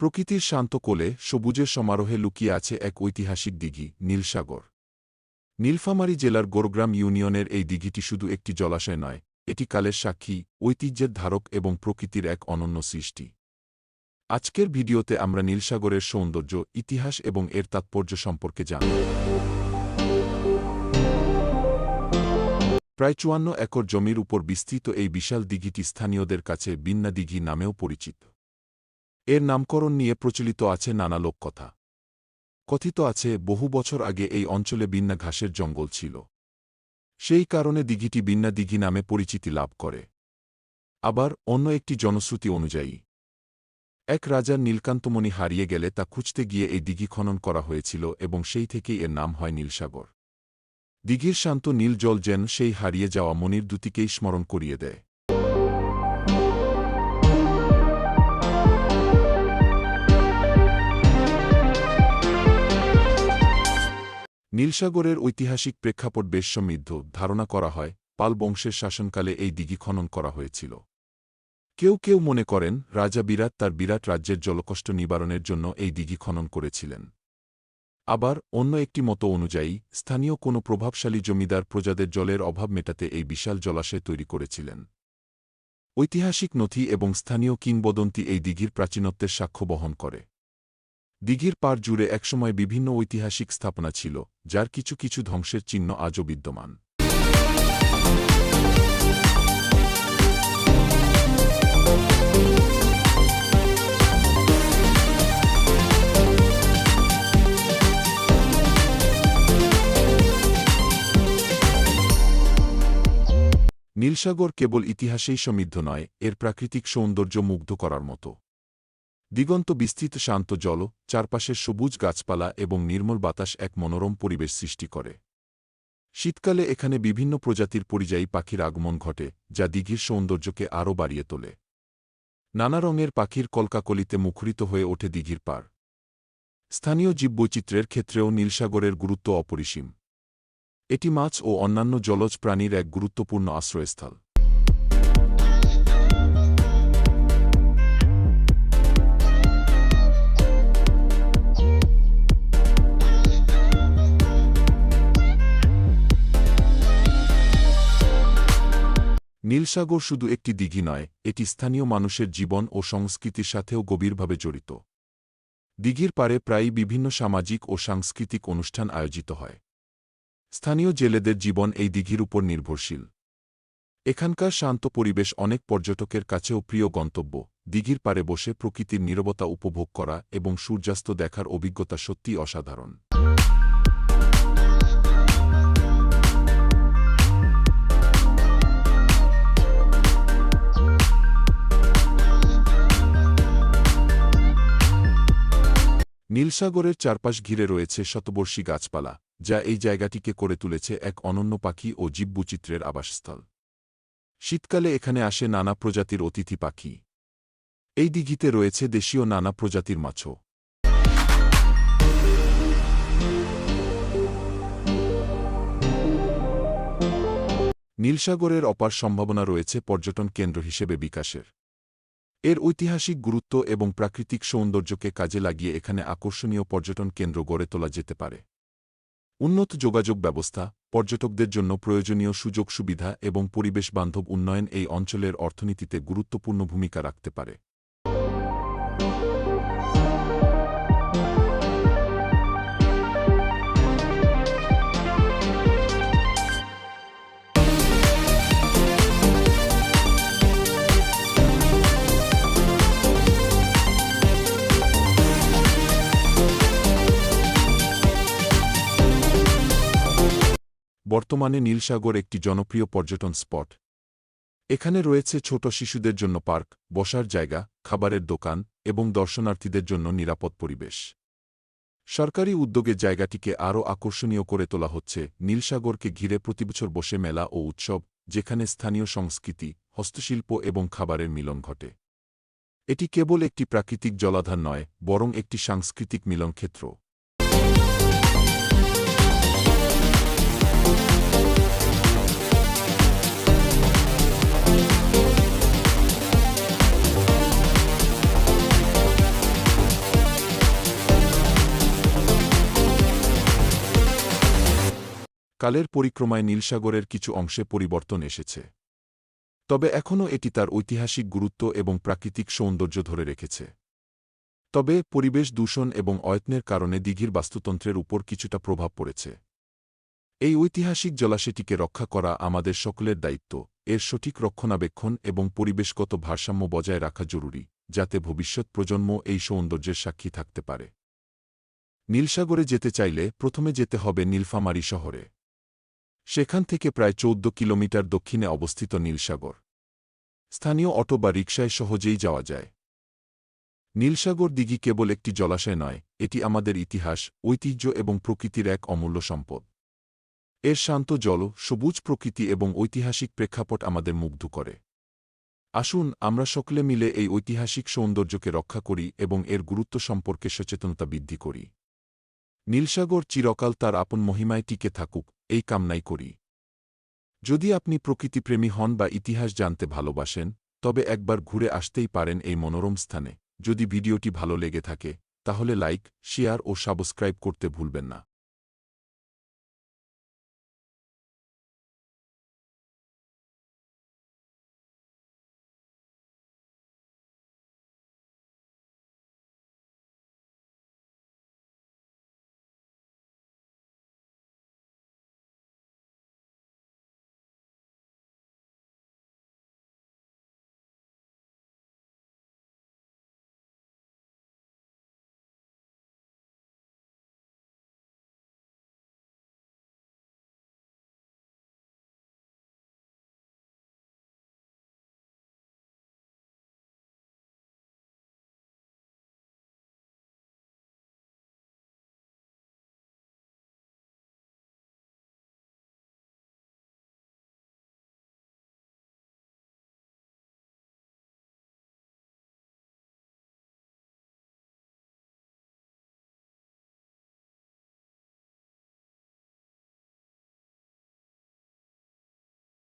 প্রকৃতির শান্ত কোলে সবুজের সমারোহে লুকিয়ে আছে এক ঐতিহাসিক দিঘি, নীলসাগর। নীলফামারী জেলার গোরগ্রাম ইউনিয়নের এই দিঘিটি শুধু একটি জলাশয় নয়, এটি কালের সাক্ষী, ঐতিহ্যের ধারক এবং প্রকৃতির এক অনন্য সৃষ্টি। আজকের ভিডিওতে আমরা নীলসাগরের সৌন্দর্য, ইতিহাস এবং এর তাৎপর্য সম্পর্কে জানব। প্রায় চুয়ান্ন একর জমির উপর বিস্তৃত এই বিশাল দিঘিটি স্থানীয়দের কাছে বিন্না দিঘি নামেও পরিচিত। এর নামকরণ নিয়ে প্রচলিত আছে নানা লোককথা। কথিত আছে, বহু বছর আগে এই অঞ্চলে বিন্না ঘাসের জঙ্গল ছিল। সেই কারণে দিঘিটি বিন্না দিঘি নামে পরিচিতি লাভ করে। আবার অন্য একটি জনশ্রুতি অনুযায়ী, এক রাজার নীলকান্তমণি হারিয়ে গেলে তা খুঁজতে গিয়ে এই দিঘি খনন করা হয়েছিল এবং সেই থেকেই এর নাম হয় নীলসাগর। দিঘির শান্ত নীল জল যেন সেই হারিয়ে যাওয়া মনির দুটিকেই স্মরণ করিয়ে দেয়। নীলসাগরের ঐতিহাসিক প্রেক্ষাপট বেশ সমৃদ্ধ ধারণা করা হয়, পাল বংশের শাসনকালে এই দিঘি খনন করা হয়েছিল। কেউ কেউ মনে করেন, রাজা বিরাট তার বিরাট রাজ্যের জলকষ্ট নিবারণের জন্য এই দিঘি খনন করেছিলেন। আবার, অন্য একটি মত অনুযায়ী, স্থানীয় কোনো প্রভাবশালী জমিদার প্রজাদের জলের অভাব মেটাতে এই বিশাল জলাশয় তৈরি করেছিলেন। ঐতিহাসিক নথি এবং স্থানীয় কিংবদন্তি এই দিঘির প্রাচীনত্বের সাক্ষ্য বহন করে। দিঘির পার জুড়ে একসময় বিভিন্ন ঐতিহাসিক স্থাপনা ছিল, যার কিছু কিছু ধ্বংসের চিহ্ন আজও বিদ্যমান। নীলসাগর কেবল ইতিহাসেই সমৃদ্ধ নয়, এর প্রাকৃতিক সৌন্দর্য মুগ্ধ করার মতো। দিগন্ত বিস্তৃত শান্ত জল চারপাশের সবুজ গাছপালা এবং নির্মল বাতাস এক মনোরম পরিবেশ সৃষ্টি করে। শীতকালে এখানে বিভিন্ন প্রজাতির পরিযায়ী পাখির আগমন ঘটে, যা দিঘির সৌন্দর্যকে আরও বাড়িয়ে তোলে। নানা রঙের পাখির কলকাকলিতে মুখরিত হয়ে ওঠে দিঘির পার স্থানীয় জীববৈচিত্র্যের ক্ষেত্রেও নীলসাগরের গুরুত্ব অপরিসীম। এটি মাছ ও অন্যান্য জলজ প্রাণীর এক গুরুত্বপূর্ণ আশ্রয়স্থল। নীলসাগর শুধু একটি দিঘি নয়, এটি স্থানীয় মানুষের জীবন ও সংস্কৃতির সাথেও গভীরভাবে জড়িত। দিঘির পারে প্রায়ই বিভিন্ন সামাজিক ও সাংস্কৃতিক অনুষ্ঠান আয়োজিত হয়। স্থানীয় জেলেদের জীবন এই দিঘির উপর নির্ভরশীল। এখানকার শান্ত পরিবেশ অনেক পর্যটকের কাছেও প্রিয় গন্তব্য। দিঘির পারে বসে প্রকৃতির নীরবতা উপভোগ করা এবং সূর্যাস্ত দেখার অভিজ্ঞতা সত্যিই অসাধারণ। নীলসাগরের চারপাশ ঘিরে রয়েছে শতবর্ষী গাছপালা, যা এই জায়গাটিকে করে তুলেছে এক অনন্য পাখি ও জীববৈচিত্র্যের আবাসস্থল। শীতকালে এখানে আসে নানা প্রজাতির অতিথি পাখি। এই দিঘিতে রয়েছে দেশীয় নানা প্রজাতির মাছও। নীলসাগরের অপার সম্ভাবনা রয়েছে পর্যটন কেন্দ্র হিসেবে বিকাশের। এর ঐতিহাসিক গুরুত্ব এবং প্রাকৃতিক সৌন্দর্যকে কাজে লাগিয়ে এখানে আকর্ষণীয় পর্যটন কেন্দ্র গড়ে তোলা যেতে পারে। উন্নত যোগাযোগ ব্যবস্থা, পর্যটকদের জন্য প্রয়োজনীয় সুযোগ সুবিধা এবং পরিবেশ বান্ধব উন্নয়ন এই অঞ্চলের অর্থনীতিতে গুরুত্বপূর্ণ ভূমিকা রাখতে পারে। বর্তমানে নীলসাগর একটি জনপ্রিয় পর্যটন স্পট। এখানে রয়েছে ছোট শিশুদের জন্য পার্ক, বসার জায়গা, খাবারের দোকান এবং দর্শনার্থীদের জন্য নিরাপদ পরিবেশ। সরকারি উদ্যোগে জায়গাটিকে আরও আকর্ষণীয় করে তোলা হচ্ছে নীলসাগরকে ঘিরে প্রতিবছর বসে মেলা ও উৎসব, যেখানে স্থানীয় সংস্কৃতি, হস্তশিল্প এবং খাবারের মিলন ঘটে। এটি কেবল একটি প্রাকৃতিক জলাধার নয়, বরং একটি সাংস্কৃতিক মিলনক্ষেত্র। কালের পরিক্রমায় নীলসাগরের কিছু অংশে পরিবর্তন এসেছে। তবে এখনও এটি তার ঐতিহাসিক গুরুত্ব এবং প্রাকৃতিক সৌন্দর্য ধরে রেখেছে। তবে পরিবেশ দূষণ এবং অয়ত্নের কারণে দিঘির বাস্তুতন্ত্রের উপর কিছুটা প্রভাব পড়েছে। এই ঐতিহাসিক জলাশয়টিকে রক্ষা করা আমাদের সকলের দায়িত্ব, এর সঠিক রক্ষণাবেক্ষণ এবং পরিবেশগত ভারসাম্য বজায় রাখা জরুরি, যাতে ভবিষ্যৎ প্রজন্ম এই সৌন্দর্যের সাক্ষী থাকতে পারে। নীলসাগরে যেতে চাইলে প্রথমে যেতে হবে নীলফামারী শহরে। সেখান থেকে প্রায় চৌদ্দ কিলোমিটার দক্ষিণে অবস্থিত নীলসাগর। স্থানীয় অটো বা রিকশায় সহজেই যাওয়া যায়। নীলসাগর দিঘি কেবল একটি জলাশয় নয়, এটি আমাদের ইতিহাস, ঐতিহ্য এবং প্রকৃতির এক অমূল্য সম্পদ। এর শান্ত জল, সবুজ প্রকৃতি এবং ঐতিহাসিক প্রেক্ষাপট আমাদের মুগ্ধ করে। আসুন, আমরা সকলে মিলে এই ঐতিহাসিক সৌন্দর্যকে রক্ষা করি এবং এর গুরুত্ব সম্পর্কে সচেতনতা বৃদ্ধি করি। নীলসাগর চিরকাল তার আপন মহিমায় টিকে থাকুক, এই কামনাই করি। যদি আপনি প্রকৃতিপ্রেমী হন বা ইতিহাস জানতে ভালোবাসেন, তবে একবার ঘুরে আসতেই পারেন এই মনোরম স্থানে। যদি ভিডিওটি ভালো লেগে থাকে, তাহলে লাইক, শেয়ার ও সাবস্ক্রাইব করতে ভুলবেন না।